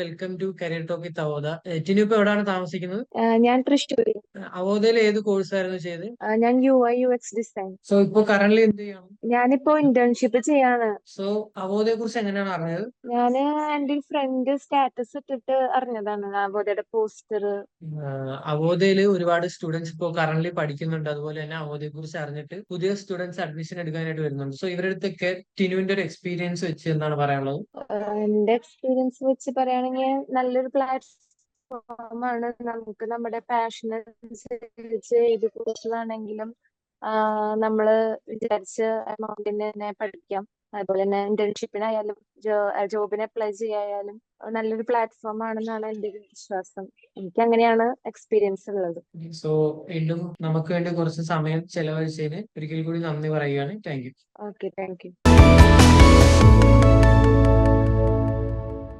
Welcome to career talk with അവോദ Tinu ഇപ്പൊ എവിടെയാണ് താമസിക്കുന്നത്? ഞാൻ തൃശ്ശൂർ അവോദയിൽ ഏത് കോഴ്സ് ആയിരുന്നു ചെയ്ത് ഞാൻ U I U X design so ഇപ്പൊ കറന്റ് എന്ത് ചെയ്യണം? ഞാനിപ്പോ ഇന്റേൺഷിപ്പ് ചെയ്യാണ്. സോ അവോദയെ കുറിച്ച് എങ്ങനെയാണ് അറിഞ്ഞത്? ഞാൻ എന്റെ ഫ്രണ്ട് സ്റ്റാറ്റസ് ഇട്ടിട്ട് അറിഞ്ഞതാണ് അവോദയുടെ പോസ്റ്റർ ആഹ് അവോദയിൽ ഒരുപാട് സ്റ്റുഡൻസ് ഇപ്പോ കറന്റ് പഠിക്കുന്നുണ്ട്. അതുപോലെ തന്നെ അവോദയെ കുറിച്ച് അറിഞ്ഞിട്ട് പുതിയ സ്റ്റുഡൻസ് അഡ്മിഷൻ എടുക്കാനായിട്ട് വരുന്നുണ്ട്. സോ ഇവരുടെ അടുത്തൊക്കെ ടിനുവിന്റെ ഒരു എക്സ്പീരിയൻസ് വെച്ച് എന്താണ് പറയാനുള്ളത്? എന്റെ എക്സ്പീരിയൻസ് വെച്ച് പറയുകയാണെങ്കിൽ നല്ലൊരു പ്ലാറ്റ്ഫോം ആണ് നമുക്ക് നമ്മുടെ പാഷനനുസരിച്ച് ഏത് കോഴ്സിലാണെങ്കിലും നമ്മൾ വിചാരിച്ച എമൗണ്ടിന് തന്നെ പഠിക്കാം. അതുപോലെ തന്നെ ഇന്റേൺഷിപ്പിനായാലും ജോബിന് അപ്ലൈ ചെയ്യായാലും നല്ലൊരു പ്ലാറ്റ്ഫോം ആണെന്നാണ് എന്റെ വിശ്വാസം. എനിക്ക് അങ്ങനെയാണ് എക്സ്പീരിയൻസ് ഉള്ളത്. സോ വീണ്ടും നമുക്ക് വേണ്ടി കുറച്ച് സമയം ചെലവഴിച്ചതിന് ഒരിക്കൽ കൂടി നന്ദി പറയുകയാണ്. Thank you okay thank you